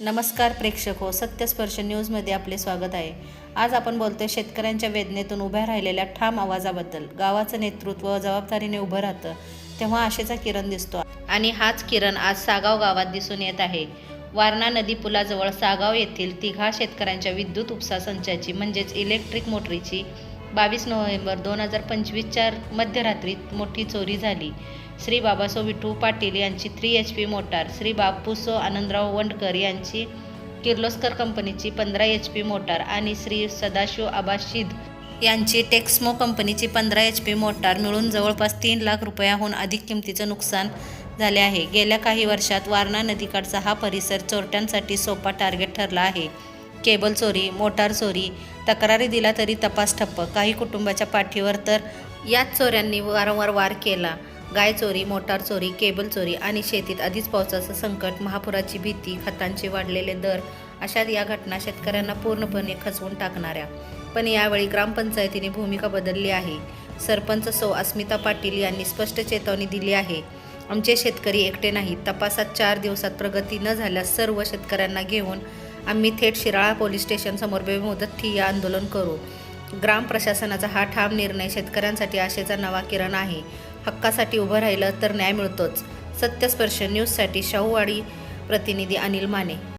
नमस्कार प्रेक्षक हो सत्यस्पर्श न्यूजमध्ये आपले स्वागत आहे. आज आपण बोलतोय शेतकऱ्यांच्या वेदनेतून उभ्या राहिलेल्या ठाम आवाजाबद्दल. गावाचं नेतृत्व जबाबदारीने उभं राहतं तेव्हा आशेचा किरण दिसतो. आणि हाच किरण आज सागाव गावात दिसून येत आहे. वारणा नदी पुलाजवळ सागाव येथील तिघा शेतकऱ्यांच्या विद्युत उपसा संचाची म्हणजेच इलेक्ट्रिक मोटरीची बावीस नोव्हेंबर दोन हजार पंचवीसच्या मध्यरात्रीत मोठी चोरी झाली. श्री बाबासो विठू पाटील यांची three H P motor Shri Bapuso Anandrao Wandkar यांची किर्लोस्कर कंपनीची पंधरा एच पी मोटार आणि श्री सदाशिव आबाशिद यांची टेक्समो कंपनीची पंधरा एच पी मोटार मिळून जवळपास तीन लाख रुपयाहून अधिक किमतीचं नुकसान झाले आहे. गेल्या काही वर्षात वारणा नदीकाठचा हा परिसर चोरट्यांसाठी सोपा टार्गेट ठरला आहे. केबल चोरी मोटार चोरी तक्रारी दिला तरी तपास ठप्प. काही कुटुंबाच्या पाठीवर तर याच चोऱ्यांनी वारंवार वार केला. गाय चोरी मोटार चोरी केबल चोरी आणि शेतीत आधीच पावसाचं संकट महापुराची भीती खतांचे वाढलेले दर अशा या घटना शेतकऱ्यांना पूर्णपणे खचवून टाकणाऱ्या. पण यावेळी ग्रामपंचायतीने भूमिका बदलली आहे. सरपंच सौ अस्मिता पाटील यांनी स्पष्ट चेतावणी दिली आहे. आमचे शेतकरी एकटे नाहीत. तपासात चार दिवसात प्रगती न झाल्यास सर्व शेतकऱ्यांना घेऊन आम्ही थेट शिराळा पोलीस स्टेशनसमोर बेमुदत ठिय्या आंदोलन करू. ग्राम प्रशासनाचा हा ठाम निर्णय शेतकऱ्यांसाठी आशेचा नवा किरण आहे. हक्कासाठी उभं राहिलं तर न्याय मिळतोच. सत्यस्पर्श न्यूजसाठी शाहूवाडी प्रतिनिधी अनिल माने.